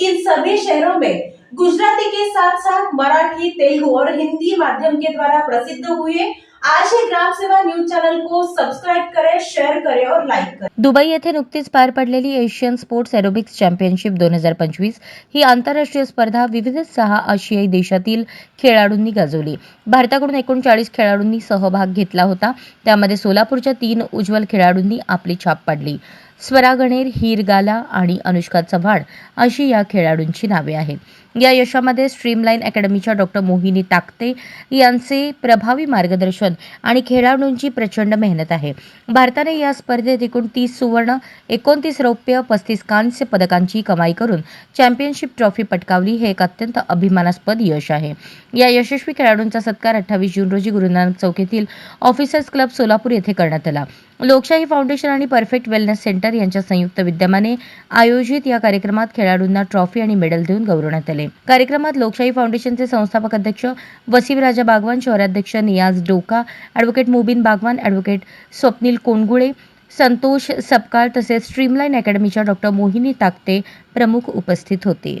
In सभी शहरों में गुजराती के साथ साथ मराठी तेलुगु और हिंदी माध्यम के द्वारा प्रसिद्ध हुए आज ही ग्राम सेवा न्यूज चैनल को सब्सक्राइब करें शेयर करें और लाइक करें। दुबई येथे नुकतीच पार पडलेली एशियन स्पोर्ट्स एरोबिक्स चॅम्पियनशिप दोन हजार पंचवीस ही आंतरराष्ट्रीय स्पर्धा विविध सहा आशियाई देशातील खेळाडूंनी गाजवली. भारताकडून एकोणचाळीस खेळाडूंनी सहभाग घेतला होता. त्यामध्ये सोलापूरच्या तीन उज्ज्वल खेळाडूंनी आपली छाप पाडली. स्वरा गणेर हीर गाला आणि अनुष्का चव्हाण अशी या खेळाडूंची नावे आहेत. या यशामध्ये स्ट्रीमलाईन अकॅडमीच्या डॉक्टर मोहिनी ताकते यांचे प्रभावी मार्गदर्शन आणि खेळाडूंची प्रचंड मेहनत आहे. भारताने या स्पर्धेत एकूण तीस सुवर्ण एकोणतीस रौप्य पस्तीस कांस्य पदकांची कमाई करून चॅम्पियनशिप ट्रॉफी पटकावली हे एक अत्यंत अभिमानास्पद यश आहे. या यशस्वी खेळाडूंचा सत्कार अठ्ठावीस जून रोजी गुरुनानक चौक येथील ऑफिसर्स क्लब सोलापूर येथे करण्यात आला. लोकशाही फाउंडेशन आणि परफेक्ट वेलनेस सेंटर यांच्या संयुक्त विद्यमाने आयोजित या कार्यक्रमात खेळाडूंना ट्रॉफी आणि मेडल देऊन गौरवण्यात आले. कार्यक्रमात लोकशाही फाउंडेशनचे संस्थापक अध्यक्ष वसीमराजा बागवान शहराध्यक्ष नियाज डोका ॲडव्होकेट मुबिन बागवान ॲडव्होकेट स्वप्नील कोंडगुळे संतोष सपकाळ तसेच स्ट्रीमलाईन अकॅडमीच्या डॉक्टर मोहिनी ताकते प्रमुख उपस्थित होते.